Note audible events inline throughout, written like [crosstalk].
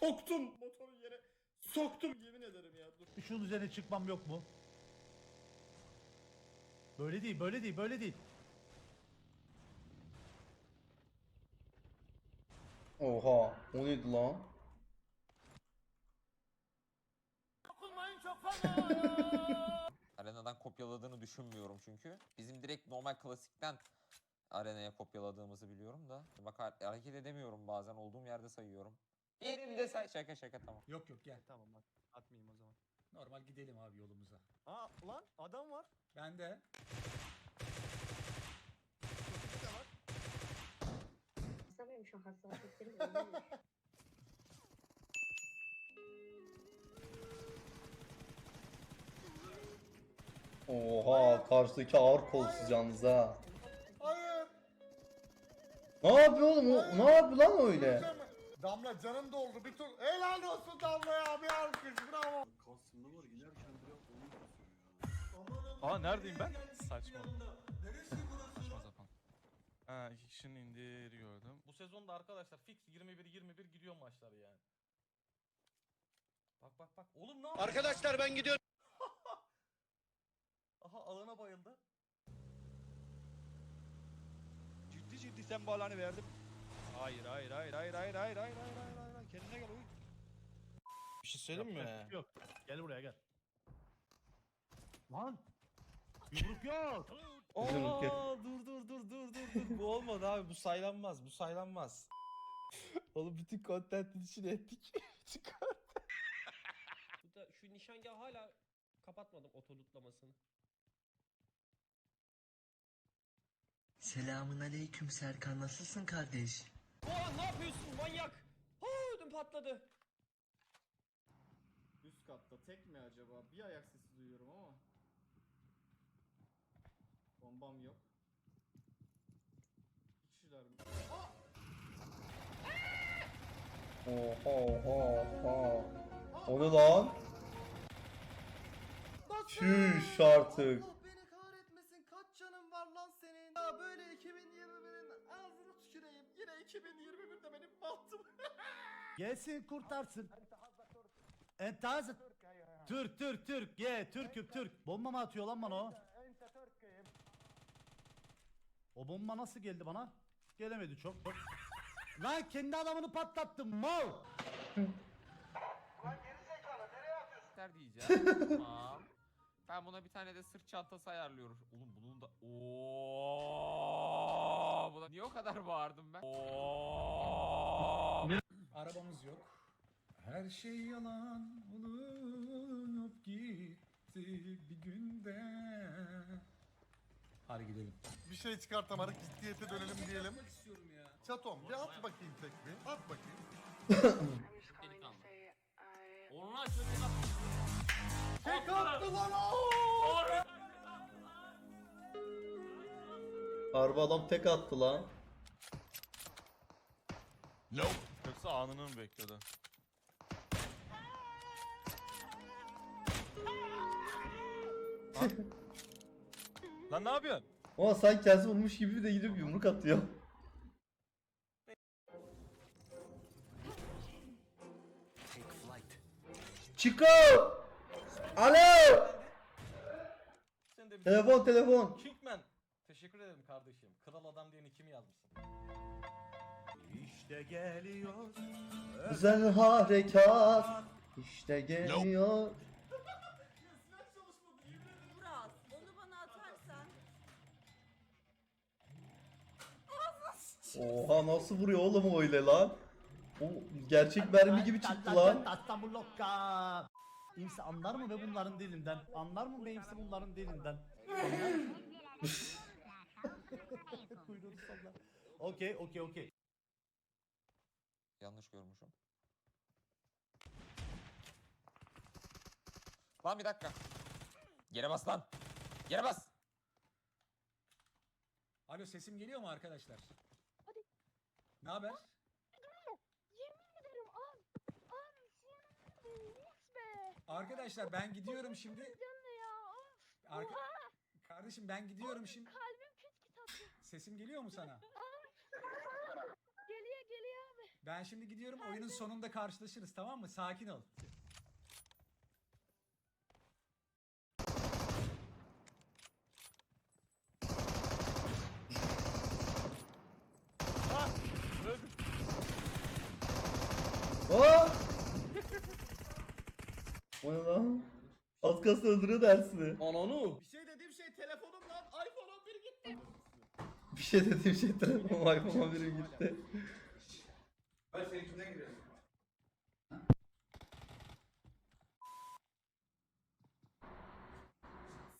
soktum motoru yere soktum yemin ederim ya dur. Şunun üzerine çıkmam yok mu? Böyle değil, böyle değil, böyle değil. Oha. O neydi lan? [laughs] Arenadan kopyaladığını düşünmüyorum çünkü. Bizim direkt normal klasikten arenaya kopyaladığımızı biliyorum da. Bak ha- hareket edemiyorum bazen olduğum yerde sayıyorum. Yerimde say şaka şaka tamam. Yok yok gel. Tamam at, atmayayım o zaman. Normal gidelim abi yolumuza. Aa lan adam var. Ben de. Bir de var. Şu hassasiyetlerim öyleymiş. Oha karşıdaki ağır kolsuz yalnız ha. Hayır. Ne yapıyor oğlum? O, ne yapıyor lan öyle? Damla canım doldu bir tur. Helal olsun Damla ya bir alkış bravo. Aa neredeyim ben? Saçma. Saçma sapan. Ha iki kişinin indiği yeri gördüm. Bu sezonda arkadaşlar fix 21-21 gidiyor maçlar yani. Bak bak bak. Oğlum ne yapıyorsun? Arkadaşlar ben gidiyorum. [laughs] Aha alana bayıldı. Ciddi ciddi sen bu alanı verdim. Hayır hayır hayır hayır hayır hayır hayır hayır hayır hayır hayır kendine gel oyun. Bir şey söyleyeyim mi? Yok. Gel buraya gel. Lan. Yumruk yok. [laughs] Yumruk. Aa, dur dur dur dur dur dur. bu olmadı abi bu saylanmaz bu saylanmaz. Oğlum bütün contentin içine ettik. [laughs] Çıkar. Bu da şu nişangahı hala kapatmadım otolutlamasını. Selamun aleyküm Serkan nasılsın kardeş? Oha ne yapıyorsun manyak? Ha ödüm patladı. Üst katta tek mi acaba? Bir ayak sesi duyuyorum ama. Bombam yok. İki kişiler mi? Oha oha oha. O ne lan? Çüş artık. 2021'de benim bahtım. [laughs] Gelsin kurtarsın. Entaz. Türk Türk Türk. Ye Türk'üm Türk. Bomba mı atıyor lan bana o? O bomba nasıl geldi bana? Gelemedi çok. [laughs] Lan kendi adamını patlattım mal. Yeter diyeceğim. [laughs] tamam. Ben buna bir tane de sırt çantası ayarlıyorum. Oğlum bunun da... Oo! Buna niye o kadar bağırdım ben? Arabamız yok. Her şey yalan olup gitti bir günde. Hadi gidelim. Bir şey çıkartamadık ciddiyete dönelim diyelim. Çatom bir at bakayım tek bir. At bakayım. Onlar çocuğuna Tek attı lan o! Harbi adam tek attı lan. Yoksa anını mı bekliyordu? Lan. [laughs] Lan ne yapıyorsun? Ama sanki kendisi vurmuş gibi de gidip yumruk atıyor. Chico! Alo! Sen de bir Telefon telefon. Kingman. Teşekkür ederim kardeşim. Kral adam diye kimi yazmışsın? İşte geliyor. Güzel harekat. İşte geliyor. Murat, onu bana atarsan. Oha nasıl vuruyor oğlum öyle lan? O gerçek mermi gibi çıktı lan. Tastamulokka. İmsi anlar mı be bunların dilinden? Anlar mı be imsi bunların dilinden? [laughs] Kuyruğunu salla. Okey okey okey. Yanlış görmüşüm. Lan bir dakika. Yere bas lan. Yere bas. Alo sesim geliyor mu arkadaşlar? Ne haber? Yemin ederim abi. Abi sinirlendim. Yes be. Arkadaşlar ben gidiyorum şimdi. Canlı ya. Of. Arka... Kardeşim ben gidiyorum şimdi. Sesim geliyor mu sana? [laughs] Geliyor geliyor abi. Ben şimdi gidiyorum oyunun sonunda karşılaşırız tamam mı? Sakin ol. Aa! O ne lan? Az kalsın öldürüyor dersini. Ananı. Bir şey Bir şey dediğim şey telefonum iPhone'a biri gitti.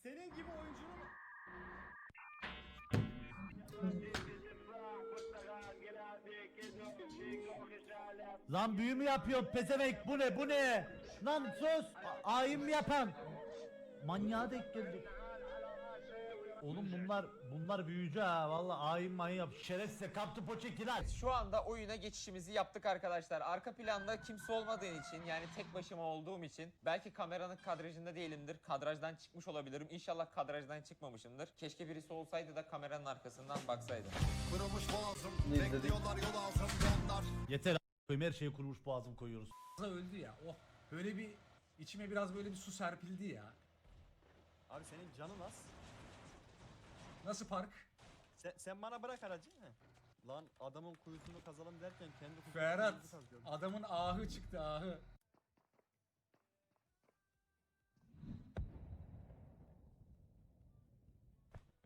Senin gibi oyuncunun Lan büyü mü yapıyor pezevenk bu ne bu ne? Lan sus. A- Ayin mi yapan? Manyağa denk geldik. Oğlum bunlar bunlar büyücü ha valla ayin mayın yap. Şerefsiz kaptı poçekiler. Şu anda oyuna geçişimizi yaptık arkadaşlar. Arka planda kimse olmadığı için yani tek başıma olduğum için belki kameranın kadrajında değilimdir. Kadrajdan çıkmış olabilirim. İnşallah kadrajdan çıkmamışımdır. Keşke birisi olsaydı da kameranın arkasından baksaydı. Kırılmış boğazım. İzledik? Bekliyorlar yol ağzımda onlar. Yeter a**ayım, her şeyi kurmuş boğazım koyuyoruz. öldü ya. Oh. Böyle bir içime biraz böyle bir su serpildi ya. Abi senin canın az. Nasıl park? Sen, sen bana bırak aracı. Lan adamın kuyusunu kazalım derken kendi kuyusunu Ferhat. kazıyorum. Adamın ahı çıktı ahı.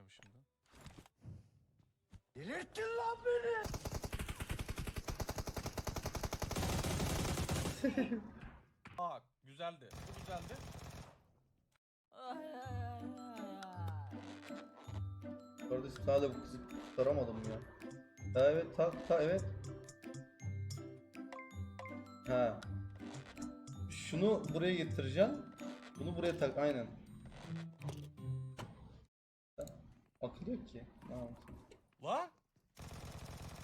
Şimdi. Delirttin lan beni. Bak güzeldi. Bu güzeldi. Kardeşim hala bu kızı kurtaramadım ya. Ha, evet ta, ta evet. Ha. Şunu buraya getireceğim. Bunu buraya tak aynen. Akıl yok ki. Tamam. Lan!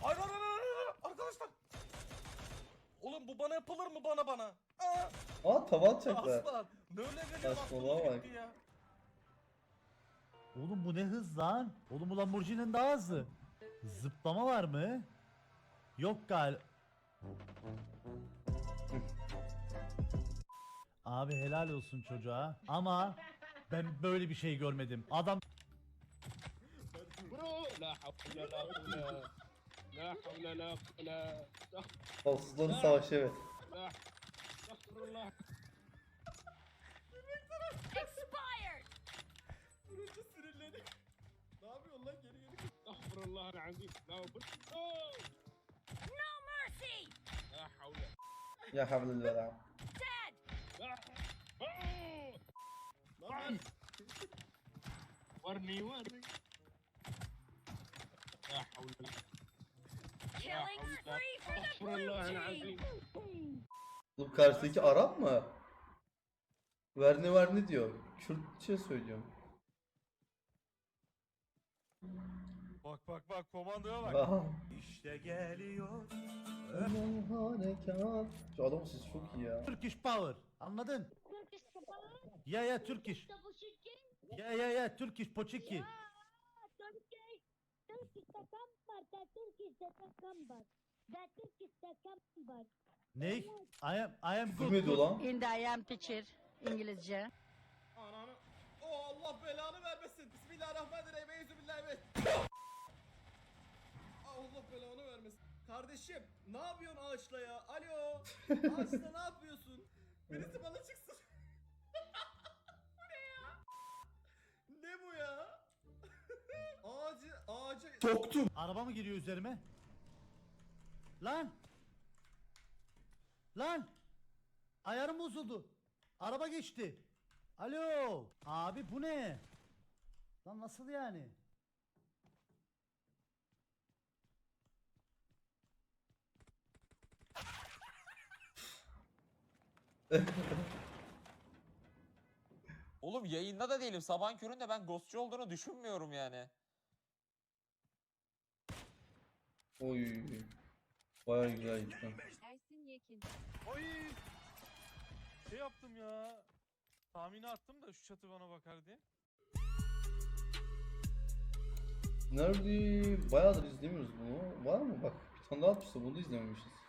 Ay lan lan lan lan! Arkadaşlar! Oğlum bu bana yapılır mı bana bana? Aa! Aa tava [laughs] atacaklar. Aslan! Ne öyle geliyor Saçmalığa bak. ya. Oğlum bu ne hız lan? Oğlum bu Lamborghini'nin daha hızlı. Zıplama var mı? Yok gal. Abi helal olsun çocuğa ama ben böyle bir şey görmedim. Adam Kolsuzların savaşı evet. Expired. Geri? No mercy. Ya havlillah. Dead. Killing spree for the blue team. Bu karşıdaki Arap mı? Verni verni diyor. Kürtçe söylüyorum. Bak bak bak komandoya bak. Aha. işte geliyor. Harekat. Şu adamın sesi çok iyi ya. Turkish power. Anladın? Ya ya Turkish. Ya ya ya Turkish poçiki. Ne? I am I am Küfür good. mü ediyor lan? And I am teacher İngilizce. Ananı. Oh Allah belanı vermesin. Bismillahirrahmanirrahim. Euzubillahimineş. Allah belanı vermesin. Kardeşim ne yapıyorsun ağaçla ya? Alo. [laughs] Ağaçla ne yapıyorsun? Birisi bana çıksın. [laughs] bu ne ya? Ne bu ya? [laughs] Ağacı, ağacı... Araba mı giriyor üzerime? Lan! Lan! Ayarım bozuldu. Araba geçti. Alo! Abi bu ne? Lan nasıl yani? Oğlum yayında da değilim. Sabahın köründe ben ghostçu olduğunu düşünmüyorum yani. Oy. Bayağı güzel gitti. Ersin Yekin. Oy! Şey yaptım ya. Tahmini attım da şu çatı bana bakar diye. Nerede? Bayağıdır izlemiyoruz bunu. Var mı? Bak bir tane daha atmıştı bunu da izlememişiz.